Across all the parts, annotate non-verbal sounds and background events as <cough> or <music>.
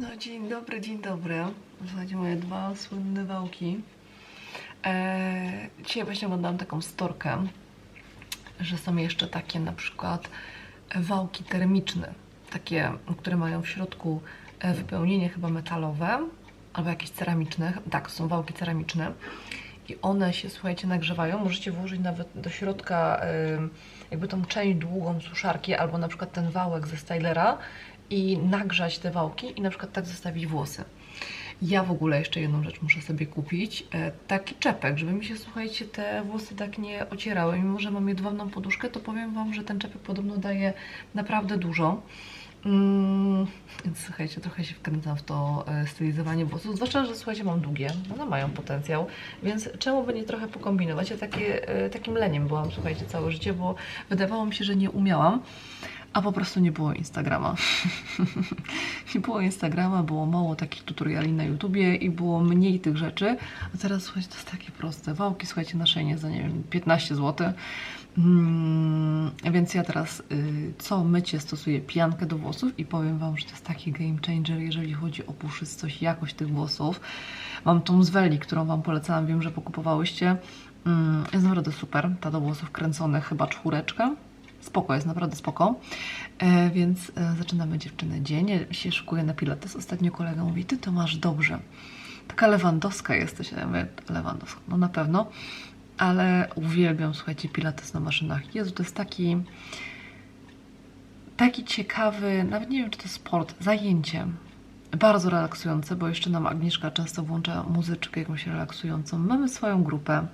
No dzień dobry, dzień dobry. Słuchajcie, moje dwa słynne wałki. Eee, dzisiaj właśnie oglądałam taką storkę, że są jeszcze takie na przykład wałki termiczne. Takie, które mają w środku e, wypełnienie chyba metalowe albo jakieś ceramiczne. Tak, są wałki ceramiczne. I one się, słuchajcie, nagrzewają. Możecie włożyć nawet do środka em, jakby tą część długą suszarki albo na przykład ten wałek ze stylera i nagrzać te wałki i na przykład tak zostawić włosy. Ja w ogóle jeszcze jedną rzecz muszę sobie kupić. E, taki czepek, żeby mi się, słuchajcie, te włosy tak nie ocierały. Mimo, że mam jedwabną poduszkę, to powiem Wam, że ten czepek podobno daje naprawdę dużo. Mm, więc słuchajcie, trochę się wkręcam w to e, stylizowanie włosów, zwłaszcza, że słuchajcie, mam długie, one mają potencjał, więc czemu by nie trochę pokombinować? Ja takie, e, takim leniem byłam, słuchajcie, całe życie, bo wydawało mi się, że nie umiałam, a po prostu nie było Instagrama. <laughs> nie było Instagrama, było mało takich tutoriali na YouTubie i było mniej tych rzeczy, a teraz słuchajcie, to jest takie proste. Wałki, słuchajcie, na za, nie wiem, 15 zł. Mm, więc ja teraz y, co mycie stosuję piankę do włosów i powiem Wam, że to jest taki game changer, jeżeli chodzi o puszystość, jakość tych włosów. Mam tą z Welli, którą Wam polecałam, wiem, że pokupowałyście. Mm, jest naprawdę super, ta do włosów kręconych, chyba czwóreczka. Spoko, jest naprawdę spoko. E, więc e, zaczynamy dziewczyny dzień. Ja się szykuję na pilates. Ostatnio kolega mówi, ty to masz dobrze. Taka lewandowska jesteś. Ja mówię, lewandowska, no na pewno. Ale uwielbiam, słuchajcie, pilates na maszynach. Jezu, to jest taki taki ciekawy, nawet nie wiem, czy to sport, zajęcie. Bardzo relaksujące, bo jeszcze nam Agnieszka często włącza muzyczkę jakąś relaksującą. Mamy swoją grupę,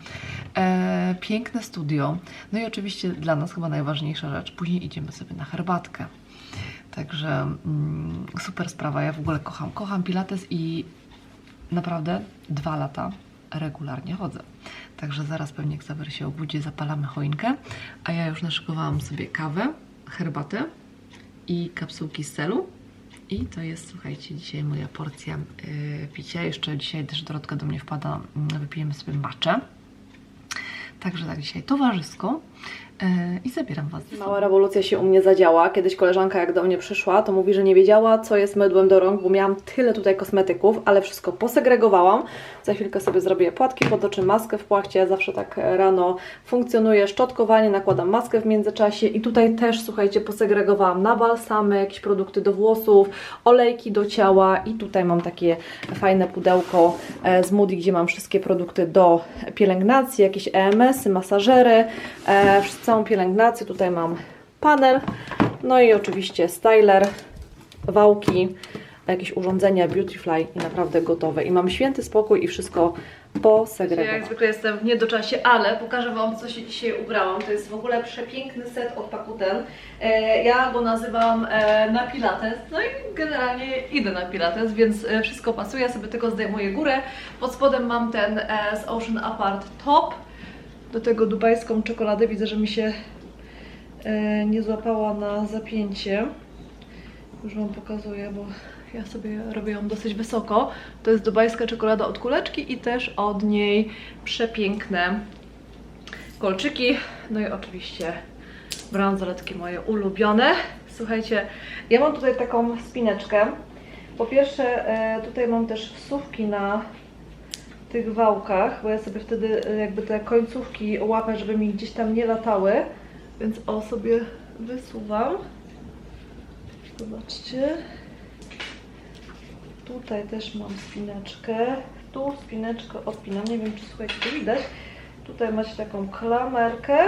e, piękne studio. No i oczywiście dla nas chyba najważniejsza rzecz, później idziemy sobie na herbatkę. Także mm, super sprawa, ja w ogóle kocham. Kocham Pilates i naprawdę dwa lata regularnie chodzę. Także zaraz pewnie Zawer się obudzi, zapalamy choinkę, a ja już naszykowałam sobie kawę, herbatę i kapsułki z selu. I to jest, słuchajcie, dzisiaj moja porcja yy, picia. Jeszcze dzisiaj też Dorotka do mnie wpada, yy, wypijemy sobie maczę. Także tak dzisiaj towarzysko i zabieram Was. Mała rewolucja się u mnie zadziała. Kiedyś koleżanka jak do mnie przyszła, to mówi, że nie wiedziała, co jest mydłem do rąk, bo miałam tyle tutaj kosmetyków, ale wszystko posegregowałam. Za chwilkę sobie zrobię płatki pod oczy, maskę w płachcie. Zawsze tak rano funkcjonuje szczotkowanie, nakładam maskę w międzyczasie i tutaj też, słuchajcie, posegregowałam na balsamy, jakieś produkty do włosów, olejki do ciała i tutaj mam takie fajne pudełko e, z Moody, gdzie mam wszystkie produkty do pielęgnacji, jakieś EMS-y, masażery, e, całą pielęgnację. Tutaj mam panel, no i oczywiście styler, wałki, jakieś urządzenia Beautyfly i naprawdę gotowe. I mam święty spokój i wszystko posegregowane. Jak zwykle jestem w niedoczasie, ale pokażę Wam, co się dzisiaj ubrałam. To jest w ogóle przepiękny set od Pakuten. E, ja go nazywam e, na pilates, no i generalnie idę na pilates, więc e, wszystko pasuje. Ja sobie tylko zdejmuję górę. Pod spodem mam ten z Ocean Apart top. Do tego dubajską czekoladę. Widzę, że mi się e, nie złapała na zapięcie. Już Wam pokazuję, bo ja sobie robię ją dosyć wysoko. To jest dubajska czekolada od kuleczki i też od niej przepiękne kolczyki. No i oczywiście bransoletki moje ulubione. Słuchajcie, ja mam tutaj taką spineczkę. Po pierwsze, e, tutaj mam też wsówki na tych wałkach, bo ja sobie wtedy e, jakby te końcówki łapę, żeby mi gdzieś tam nie latały. Więc o sobie wysuwam. Zobaczcie. Tutaj też mam spineczkę. Tu spineczkę odpinam. Nie wiem, czy słuchajcie, to widać. Tutaj macie taką klamerkę.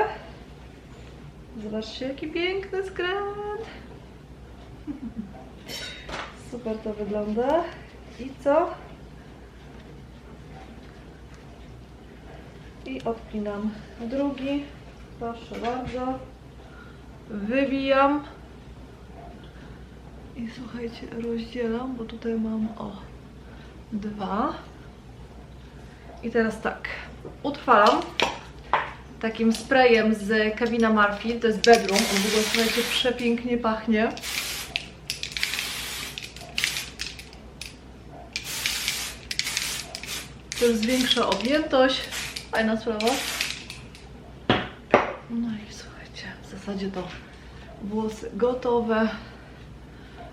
Zobaczcie, jaki piękny skręt. <laughs> Super to wygląda. I co? I odpinam drugi. Proszę bardzo. Wywijam. I słuchajcie, rozdzielam, bo tutaj mam o dwa. I teraz tak, utrwalam takim sprayem z Kevina Murphy, to jest Bedroom, on w ogóle słuchajcie, przepięknie pachnie. To jest większa objętość, fajna sprawa. No i słuchajcie, w zasadzie to włosy gotowe.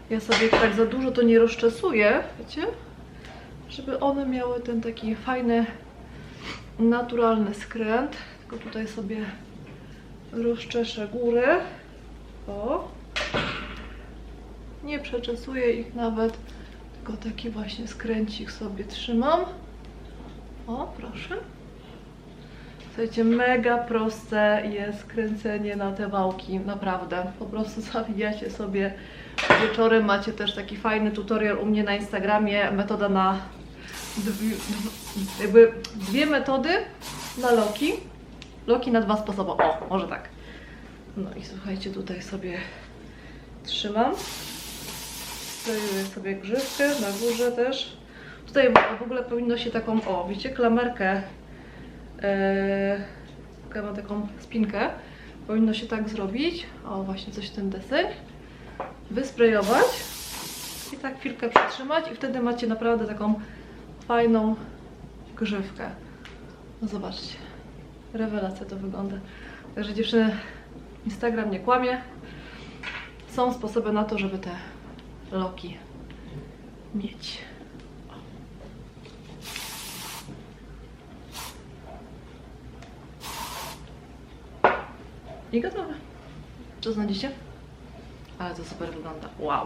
Ja sobie tak za dużo to nie rozczesuję, wiecie? Żeby one miały ten taki fajny, naturalny skręt. Tylko tutaj sobie rozczeszę górę. O. Nie przeczesuję ich nawet, tylko taki właśnie skręcik sobie trzymam. O, proszę. Słuchajcie, mega proste jest kręcenie na te wałki, naprawdę. Po prostu <laughs> zawijacie sobie wieczorem, macie też taki fajny tutorial u mnie na Instagramie, metoda na dwie, dw- jakby dwie metody na loki. Loki na dwa sposoby, o, może tak. No i słuchajcie, tutaj sobie trzymam. Sklejuję sobie grzywkę, na górze też. Tutaj w ogóle powinno się taką, o, widzicie, klamerkę Eee, ja mam taką spinkę. Powinno się tak zrobić. O, właśnie coś ten deseń. Wysprejować i tak chwilkę przytrzymać i wtedy macie naprawdę taką fajną grzywkę. No zobaczcie. Rewelacja to wygląda. Także dziewczyny, Instagram nie kłamie. Są sposoby na to, żeby te loki mieć. I gotowe. Co znajdziecie? Ale to super wygląda. Wow.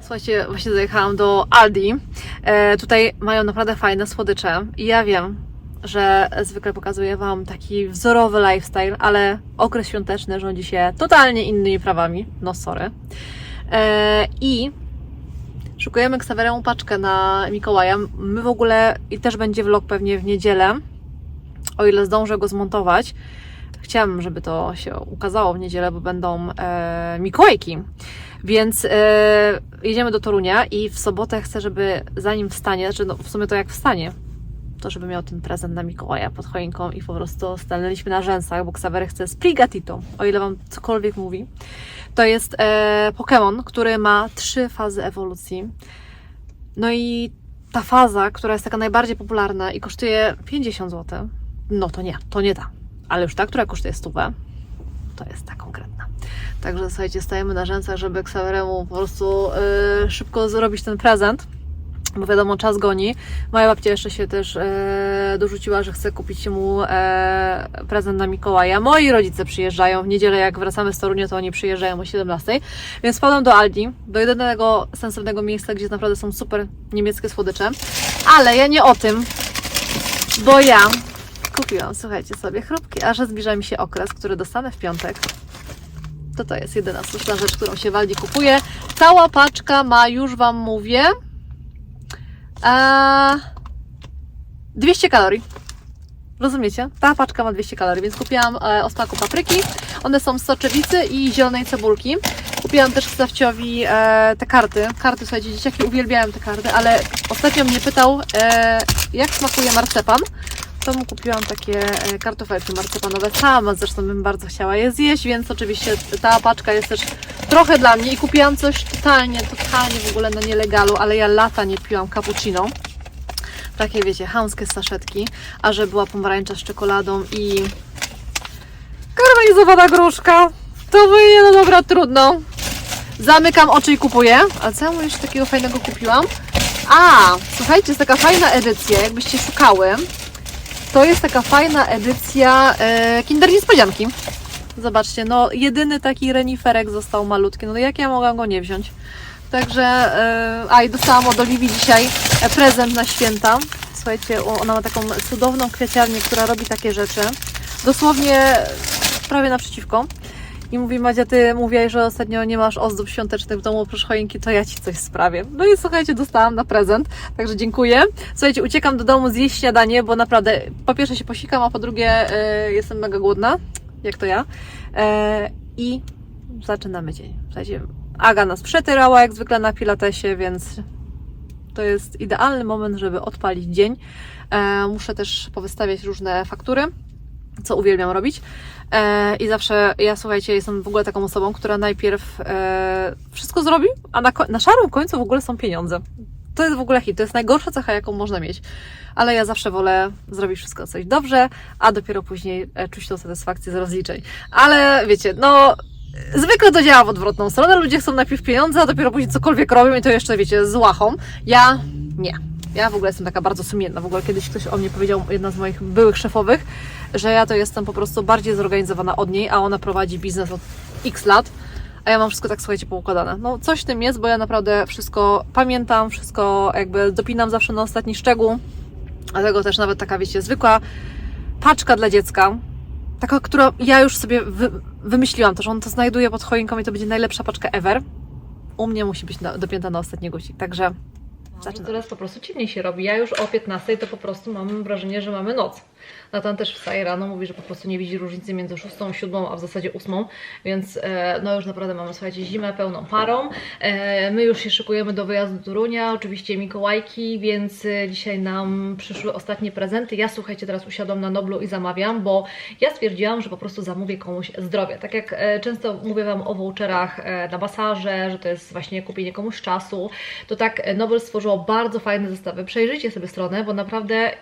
Słuchajcie, właśnie zajechałam do Aldi. E, tutaj mają naprawdę fajne słodycze. I ja wiem, że zwykle pokazuję Wam taki wzorowy lifestyle, ale okres świąteczny rządzi się totalnie innymi prawami. No sorry. E, I szukujemy Ksaweremu paczkę na Mikołaja. My w ogóle, i też będzie vlog pewnie w niedzielę, o ile zdążę go zmontować. Chciałam, żeby to się ukazało w niedzielę, bo będą e, Mikołajki. Więc e, jedziemy do Torunia i w sobotę chcę, żeby zanim wstanie, znaczy no w sumie to jak wstanie, to żeby miał ten prezent na Mikołaja pod choinką i po prostu stanęliśmy na rzęsach, bo Xavery chce Sprigatito, o ile Wam cokolwiek mówi. To jest e, Pokémon, który ma trzy fazy ewolucji. No i ta faza, która jest taka najbardziej popularna i kosztuje 50 zł, no to nie, to nie ta. Ale już ta, która kosztuje stówę, to jest ta konkretna. Także słuchajcie, stajemy na rzęsach, żeby Xaveremu po prostu yy, szybko zrobić ten prezent. Bo wiadomo, czas goni. Moja babcia jeszcze się też e, dorzuciła, że chce kupić mu e, prezent na Mikołaja. Moi rodzice przyjeżdżają w niedzielę, jak wracamy z Torunia, to oni przyjeżdżają o 17. Więc wpadłam do Aldi, do jedynego sensownego miejsca, gdzie naprawdę są super niemieckie słodycze. Ale ja nie o tym, bo ja kupiłam, słuchajcie sobie, chrupki, a że zbliża mi się okres, który dostanę w piątek. To to jest jedyna słuszna rzecz, którą się w Aldi kupuje. Cała paczka ma, już Wam mówię, a 200 kalorii. Rozumiecie? Ta paczka ma 200 kalorii, więc kupiłam e, o smaku papryki. One są z soczewicy i zielonej cebulki. Kupiłam też Stawciowi e, te karty. Karty, słuchajcie, dzieciaki uwielbiają te karty, ale ostatnio mnie pytał, e, jak smakuje marcepan. To mu kupiłam takie e, kartofelki marcepanowe. Sama zresztą bym bardzo chciała je zjeść, więc oczywiście ta paczka jest też trochę dla mnie. I kupiłam coś totalnie, totalnie w ogóle na nielegalu, ale ja lata nie piłam cappuccino. Takie wiecie, chamskie saszetki, a że była pomarańcza z czekoladą i karmelizowana gruszka. To wyje, no dobra, trudno. Zamykam oczy i kupuję. A co ja mu jeszcze takiego fajnego kupiłam? A, słuchajcie, jest taka fajna edycja, jakbyście szukały. To jest taka fajna edycja e, Kinder Niespodzianki. Zobaczcie, no jedyny taki reniferek został malutki. No jak ja mogłam go nie wziąć? Także, e, a i dostałam od Oliwii dzisiaj e, prezent na święta. Słuchajcie, ona ma taką cudowną kwieciarnię, która robi takie rzeczy. Dosłownie prawie naprzeciwko. I mówi Madzia, ty mówiłaś, że ostatnio nie masz ozdób świątecznych w domu oprócz choinki, to ja Ci coś sprawię. No i słuchajcie, dostałam na prezent, także dziękuję. Słuchajcie, uciekam do domu zjeść śniadanie, bo naprawdę po pierwsze się posikam, a po drugie e, jestem mega głodna, jak to ja. E, I zaczynamy dzień. Słuchajcie, Aga nas przetyrała jak zwykle na pilatesie, więc to jest idealny moment, żeby odpalić dzień. E, muszę też powystawiać różne faktury, co uwielbiam robić. E, I zawsze, ja słuchajcie, jestem w ogóle taką osobą, która najpierw e, wszystko zrobi, a na, na szarym końcu w ogóle są pieniądze. To jest w ogóle hit, to jest najgorsza cecha, jaką można mieć. Ale ja zawsze wolę zrobić wszystko coś dobrze, a dopiero później e, czuć tą satysfakcję z rozliczeń. Ale wiecie, no zwykle to działa w odwrotną stronę. Ludzie chcą najpierw pieniądze, a dopiero później cokolwiek robią i to jeszcze, wiecie, z łachą. Ja nie. Ja w ogóle jestem taka bardzo sumienna. W ogóle kiedyś ktoś o mnie powiedział, jedna z moich byłych szefowych, że ja to jestem po prostu bardziej zorganizowana od niej, a ona prowadzi biznes od x lat. A ja mam wszystko tak, słuchajcie, poukładane. No coś w tym jest, bo ja naprawdę wszystko pamiętam, wszystko jakby dopinam zawsze na ostatni szczegół. Dlatego też nawet taka, wiecie, zwykła paczka dla dziecka, taka, którą ja już sobie wy, wymyśliłam, to, że on to znajduje pod choinką i to będzie najlepsza paczka ever. U mnie musi być na, dopięta na ostatni guzik, także zaczynamy. Teraz po prostu ciemniej się robi. Ja już o 15 to po prostu mam wrażenie, że mamy noc. Natan też wstaje rano, mówi, że po prostu nie widzi różnicy między 6 a 7, a w zasadzie 8, więc e, no już naprawdę mamy, słuchajcie, zimę pełną parą. E, my już się szykujemy do wyjazdu do Torunia, oczywiście Mikołajki, więc e, dzisiaj nam przyszły ostatnie prezenty. Ja, słuchajcie, teraz usiadłam na Noblu i zamawiam, bo ja stwierdziłam, że po prostu zamówię komuś zdrowie. Tak jak często mówię Wam o voucherach na masaże, że to jest właśnie kupienie komuś czasu, to tak Nobel stworzyło bardzo fajne zestawy. Przejrzyjcie sobie stronę, bo naprawdę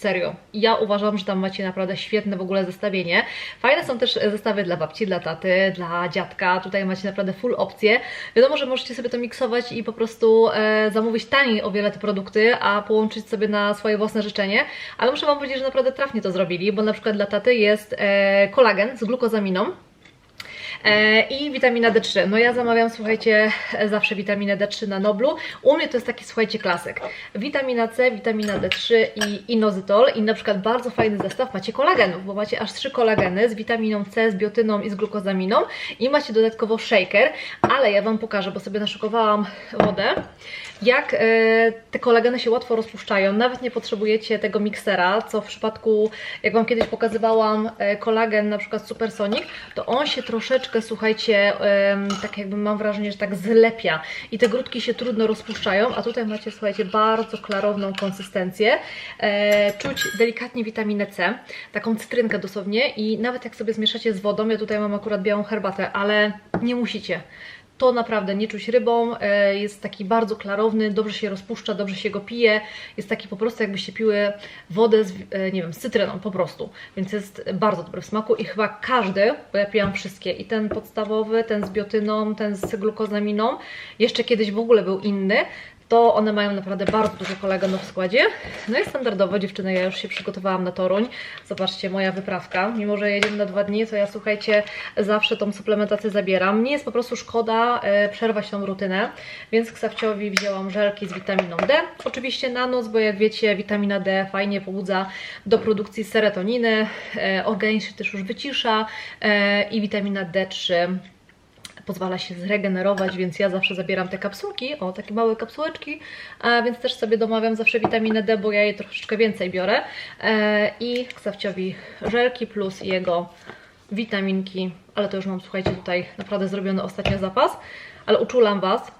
Serio. Ja uważam, że tam macie naprawdę świetne w ogóle zestawienie. Fajne są też zestawy dla babci, dla taty, dla dziadka. Tutaj macie naprawdę full opcje. Wiadomo, że możecie sobie to miksować i po prostu e, zamówić taniej o wiele te produkty, a połączyć sobie na swoje własne życzenie. Ale muszę Wam powiedzieć, że naprawdę trafnie to zrobili, bo na przykład dla taty jest e, kolagen z glukozaminą. E, I witamina D3. No ja zamawiam, słuchajcie, zawsze witaminę D3 na Noblu. U mnie to jest taki, słuchajcie, klasyk. Witamina C, witamina D3 i inozytol. I na przykład bardzo fajny zestaw macie kolagenów, bo macie aż trzy kolageny z witaminą C, z biotyną i z glukozaminą. I macie dodatkowo shaker, ale ja Wam pokażę, bo sobie naszykowałam wodę. Jak e, te kolageny się łatwo rozpuszczają, nawet nie potrzebujecie tego miksera, co w przypadku, jak Wam kiedyś pokazywałam e, kolagen na przykład Supersonic, to on się troszeczkę, słuchajcie, tak jakby mam wrażenie, że tak zlepia. I te grudki się trudno rozpuszczają, a tutaj macie, słuchajcie, bardzo klarowną konsystencję. E, czuć delikatnie witaminę C, taką cytrynkę dosłownie i nawet jak sobie zmieszacie z wodą, ja tutaj mam akurat białą herbatę, ale nie musicie to naprawdę nie czuć rybą, e, jest taki bardzo klarowny, dobrze się rozpuszcza, dobrze się go pije, jest taki po prostu jakbyście piły wodę z, e, nie wiem, z cytryną po prostu, więc jest bardzo dobry w smaku i chyba każdy, bo ja pijam wszystkie i ten podstawowy, ten z biotyną, ten z glukozaminą, jeszcze kiedyś w ogóle był inny, to one mają naprawdę bardzo dużo kolagenów w składzie. No i standardowo dziewczyny, ja już się przygotowałam na Toruń. Zobaczcie, moja wyprawka. Mimo, że jedziemy na dwa dni, to ja słuchajcie, zawsze tą suplementację zabieram. Mnie jest po prostu szkoda e, przerwać tą rutynę, więc Ksawciowi wzięłam żelki z witaminą D. Oczywiście na noc, bo jak wiecie, witamina D fajnie pobudza do produkcji serotoniny, e, organizm się też już wycisza e, i witamina D3 pozwala się zregenerować, więc ja zawsze zabieram te kapsułki, o takie małe kapsułeczki, a więc też sobie domawiam zawsze witaminę D, bo ja jej troszeczkę więcej biorę e, i Ksawciowi żelki plus jego witaminki, ale to już mam, słuchajcie, tutaj naprawdę zrobiony ostatnio zapas, ale uczulam Was,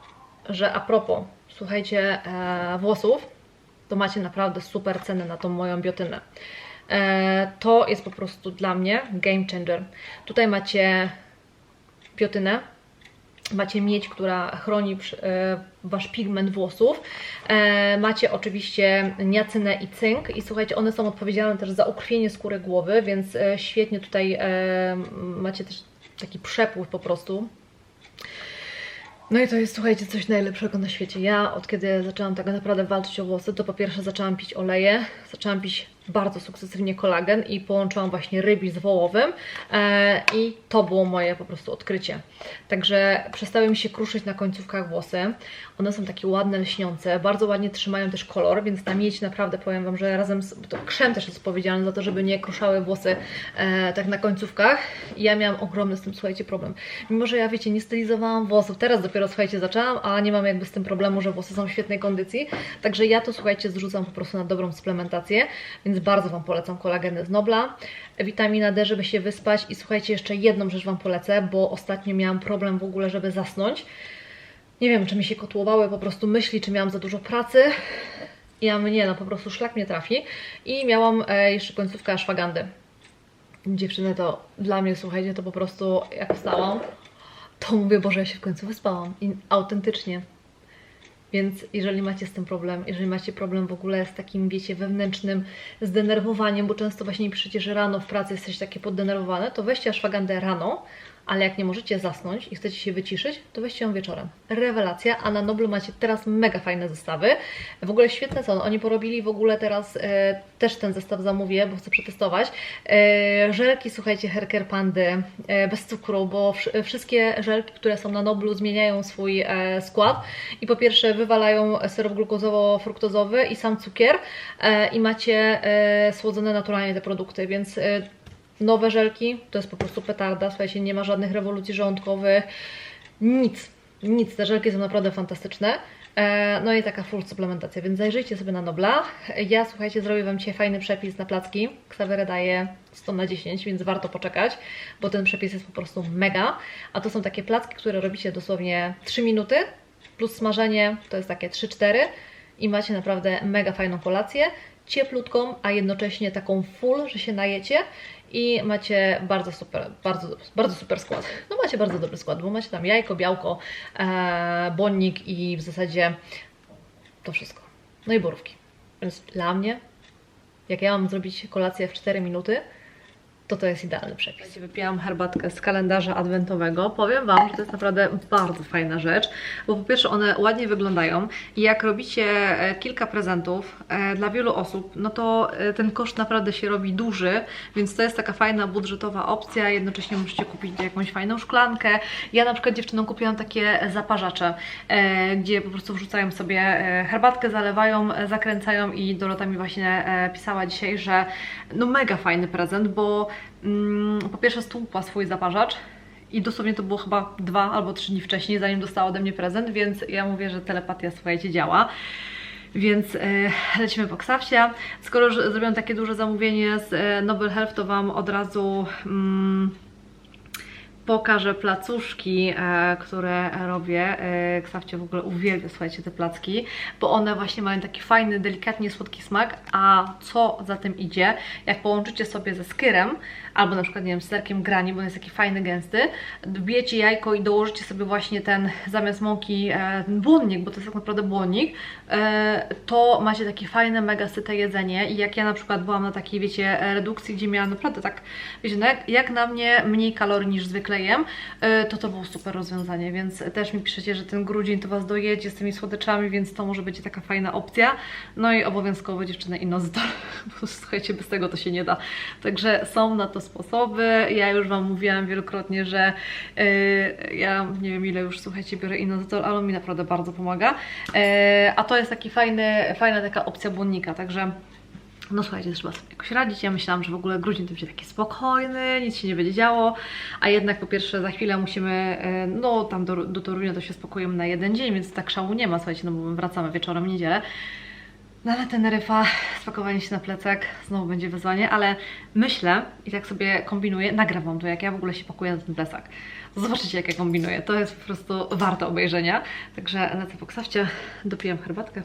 że a propos, słuchajcie, e, włosów, to macie naprawdę super ceny na tą moją biotynę. E, to jest po prostu dla mnie game changer. Tutaj macie biotynę. Macie miedź, która chroni e, Wasz pigment włosów. E, Macie oczywiście niacynę i cynk i słuchajcie, one są odpowiedzialne też za ukrwienie skóry głowy, więc e, świetnie tutaj macie też taki przepływ po prostu no i to jest, słuchajcie, coś najlepszego na świecie. Ja od kiedy zaczęłam tak naprawdę walczyć o włosy, to po pierwsze zaczęłam pić oleje, zaczęłam pić bardzo sukcesywnie kolagen i połączyłam właśnie rybi z wołowym e, i to było moje po prostu odkrycie. Także przestały mi się kruszyć na końcówkach włosy. One są takie ładne, lśniące, bardzo ładnie trzymają też kolor, więc ta miedź naprawdę powiem Wam, że razem z... To krzem też jest odpowiedzialny za to, żeby nie kruszały włosy e, tak na końcówkach. I ja miałam ogromny z tym, słuchajcie, problem. Mimo, że ja wiecie, nie stylizowałam włosów, teraz dopiero, słuchajcie, zaczęłam, a nie mam jakby z tym problemu, że włosy są w świetnej kondycji. Także ja to, słuchajcie, zrzucam po prostu na dobrą suplementację, więc bardzo Wam polecam kolageny z Nobla, witamina D, żeby się wyspać i słuchajcie, jeszcze jedną rzecz Wam polecę, bo ostatnio miałam problem w ogóle, żeby zasnąć. Nie wiem, czy mi się kotłowały po prostu myśli, czy miałam za dużo pracy. Ja mnie, no po prostu szlak mnie trafi. I miałam e, jeszcze końcówkę ashwagandy. Dziewczyny, to dla mnie, słuchajcie, to po prostu jak wstałam, to mówię, Boże, ja się w końcu wyspałam. I autentycznie. Więc jeżeli macie z tym problem, jeżeli macie problem w ogóle z takim, wiecie, wewnętrznym zdenerwowaniem, bo często właśnie piszecie, że rano w pracy jesteście takie poddenerwowane, to weźcie ashwagandę rano, ale jak nie możecie zasnąć i chcecie się wyciszyć, to weźcie ją wieczorem. Rewelacja, a na Noblu macie teraz mega fajne zestawy. W ogóle świetne są. Oni porobili w ogóle teraz e, też ten zestaw zamówię, bo chcę przetestować. E, żelki, słuchajcie, Herker Pandy e, bez cukru, bo wsz- wszystkie żelki, które są na Noblu zmieniają swój e, skład i po pierwsze wywalają syrop glukozowo-fruktozowy i sam cukier e, i macie e, słodzone naturalnie te produkty, więc e, nowe żelki to jest po prostu petarda, słuchajcie, nie ma żadnych rewolucji żołądkowych, nic, nic, te żelki są naprawdę fantastyczne. E, No i taka full suplementacja, więc zajrzyjcie sobie na Nobla. Ja, słuchajcie, zrobię Wam dzisiaj fajny przepis na placki. Xavery daje 100 na 10, więc warto poczekać, bo ten przepis jest po prostu mega. A to są takie placki, które robicie dosłownie 3 minuty, plus smażenie to jest takie 3-4 i macie naprawdę mega fajną kolację, cieplutką, a jednocześnie taką full, że się najecie i macie bardzo super, bardzo, bardzo super skład. No macie bardzo dobry skład, bo macie tam jajko, białko, e, błonnik i w zasadzie to wszystko. No i borówki. Więc dla mnie, jak ja mam zrobić kolację w 4 minuty, to to jest idealny przepis. Wypijałam herbatkę z kalendarza adwentowego. Powiem Wam, że to jest naprawdę bardzo fajna rzecz, bo po pierwsze one ładnie wyglądają i jak robicie e, kilka prezentów e, dla wielu osób, no to e, ten koszt naprawdę się robi duży, więc to jest taka fajna budżetowa opcja, jednocześnie możecie kupić jakąś fajną szklankę. Ja na przykład dziewczynom kupiłam takie zaparzacze, gdzie po prostu wrzucają sobie herbatkę, zalewają, zakręcają i Dorota mi właśnie pisała dzisiaj, że no mega fajny prezent, bo mm, po pierwsze stłupła swój zaparzacz i dosłownie to było chyba dwa albo trzy dni wcześniej, zanim dostała ode mnie prezent, więc ja mówię, że telepatia słuchajcie działa. Więc e, lecimy po Ksawsia. Skoro zrobiłam takie duże zamówienie z e, Noble Health, to Wam od razu mm, pokażę placuszki, e, które robię. E, Ksawcie w ogóle uwielbia, słuchajcie, te placki, bo one właśnie mają taki fajny, delikatnie słodki smak, a co za tym idzie, jak połączycie sobie ze skyrem, albo na przykład, nie wiem, serkiem grani, bo on jest taki fajny, gęsty, wbijecie jajko i dołożycie sobie właśnie ten, zamiast mąki, e, ten błonnik, bo to jest tak naprawdę błonnik, e, to macie takie fajne, mega syte jedzenie i jak ja na przykład byłam na takiej, wiecie, redukcji, gdzie miałam naprawdę tak, wiecie, no jak, jak na mnie mniej kalorii niż zwykle jem, e, to to było super rozwiązanie, więc też mi piszecie, że ten grudzień to Was dojedzie z tymi słodyczami, więc to może być taka fajna opcja. No i obowiązkowo dziewczyny innozytor, <laughs> bo słuchajcie, bez tego to się nie da. Także są na to. Ja już Wam mówiłam wielokrotnie, że e, ja nie wiem ile już, słuchajcie, biorę innozytor, ale on mi naprawdę bardzo pomaga. E, a to jest taki fajny, fajna taka opcja błonnika, także no słuchajcie, trzeba sobie jakoś radzić. Ja myślałam, że w ogóle grudzień to będzie taki spokojny, nic się nie będzie działo, a jednak po pierwsze za chwilę musimy, e, no tam do, do Torunia to się spokojemy na jeden dzień, więc tak szału nie ma, słuchajcie, no bo my wracamy wieczorem niedzielę. No ale Teneryfa, spakowanie się na plecak, znowu będzie wyzwanie, ale myślę i tak sobie kombinuję, nagram to, jak ja w ogóle się pakuję na ten plecak. Zobaczycie, jak ja kombinuję, to jest po prostu warte obejrzenia. Także lecę po ksawcie, dopijam herbatkę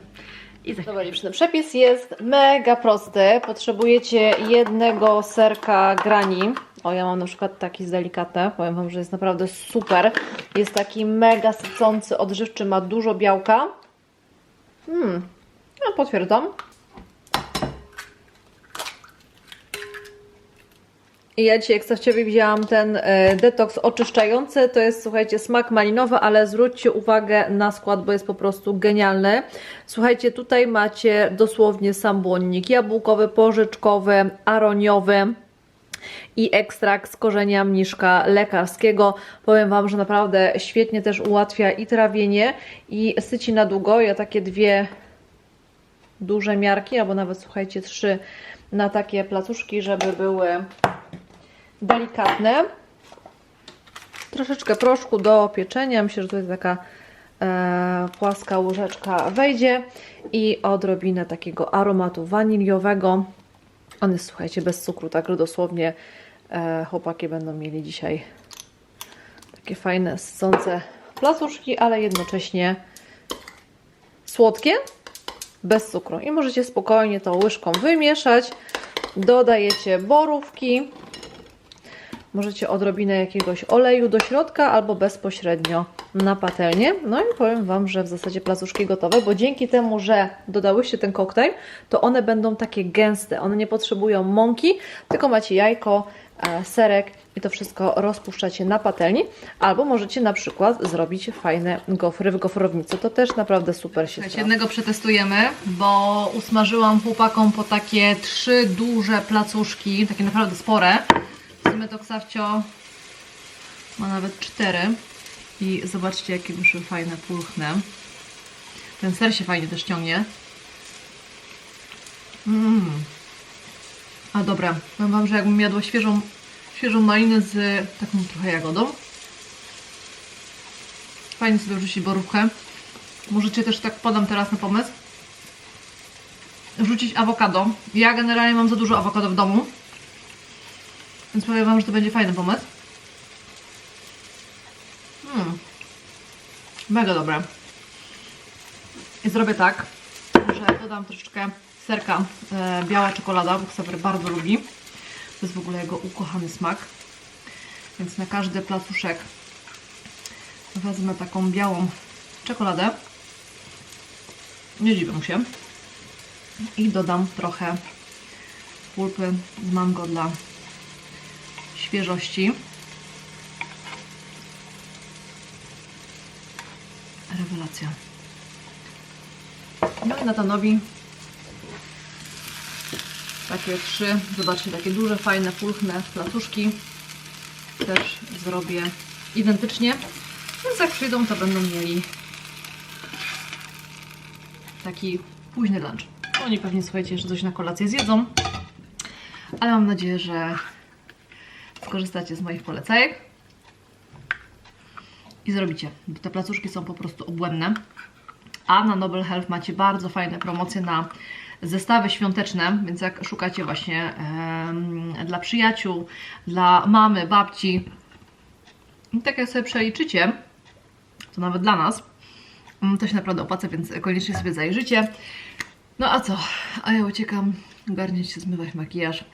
i za Dobra dziewczyny, przepis jest mega prosty. Potrzebujecie jednego serka grani. O, ja mam na przykład taki z delikatne. Powiem Wam, że jest naprawdę super. Jest taki mega sycący, odżywczy, ma dużo białka. Hmm, no potwierdzam. I ja dzisiaj, jak Stawciowi wzięłam ten e, detoks oczyszczający, to jest, słuchajcie, smak malinowy, ale zwróćcie uwagę na skład, bo jest po prostu genialny. Słuchajcie, tutaj macie dosłownie sam błonnik jabłkowy, porzeczkowy, aroniowy i ekstrakt z korzenia mniszka lekarskiego. Powiem Wam, że naprawdę świetnie też ułatwia i trawienie i syci na długo. Ja takie dwie duże miarki, albo nawet słuchajcie, trzy na takie placuszki, żeby były delikatne. Troszeczkę proszku do pieczenia. Myślę, że to jest taka e, płaska łyżeczka wejdzie i odrobinę takiego aromatu waniliowego. On jest, słuchajcie, bez cukru, tak dosłownie e, chłopaki będą mieli dzisiaj takie fajne, sycące placuszki, ale jednocześnie słodkie, bez cukru. I możecie spokojnie to łyżką wymieszać. Dodajecie borówki. Możecie odrobinę jakiegoś oleju do środka albo bezpośrednio na patelnię. No i powiem Wam, że w zasadzie placuszki gotowe, bo dzięki temu, że dodałyście ten koktajl, to one będą takie gęste. One nie potrzebują mąki, tylko macie jajko, serek i to wszystko rozpuszczacie na patelni, albo możecie na przykład zrobić fajne gofry w gofrownicy. To też naprawdę super się Słuchajcie, jednego przetestujemy, bo usmażyłam chłopakom po takie trzy duże placuszki, takie naprawdę spore. W sumie to Ksawcio ma nawet cztery. I zobaczcie, jakie wyszły fajne, pulchne. Ten ser się fajnie też ciągnie. Mmm. A dobra, powiem Wam, że jakbym jadła świeżą, świeżą malinę z taką trochę jagodą. Fajnie sobie wrzucić borówkę. Możecie też, tak podam teraz na pomysł, wrzucić awokado. Ja generalnie mam za dużo awokado w domu, więc powiem Wam, że to będzie fajny pomysł. Mm. Mega dobre. I zrobię tak, dodam troszeczkę serka e, biała czekolada, bo Ksawer bardzo lubi. To jest w ogóle jego ukochany smak. Więc na każdy placuszek wezmę taką białą czekoladę. Nie dziwię mu się. I dodam trochę pulpy z mango dla świeżości. Rewelacja. No i Natanowi takie trzy, zobaczcie, takie duże, fajne, pulchne placuszki też zrobię identycznie. Więc jak przyjdą, to będą mieli taki późny lunch. Oni pewnie, słuchajcie, jeszcze coś na kolację zjedzą. Ale mam nadzieję, że skorzystacie z moich polecajek i zrobicie, bo te placuszki są po prostu obłędne. A na Noble Health macie bardzo fajne promocje na zestawy świąteczne, więc jak szukacie właśnie em, dla przyjaciół, dla mamy, babci, i tak jak sobie przeliczycie, to nawet dla nas, mm, to się naprawdę opłaca, więc koniecznie sobie zajrzycie. No a co? A ja uciekam, garnieć się, zmywać makijaż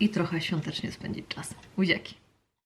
i trochę świątecznie spędzić czas. Buziaki.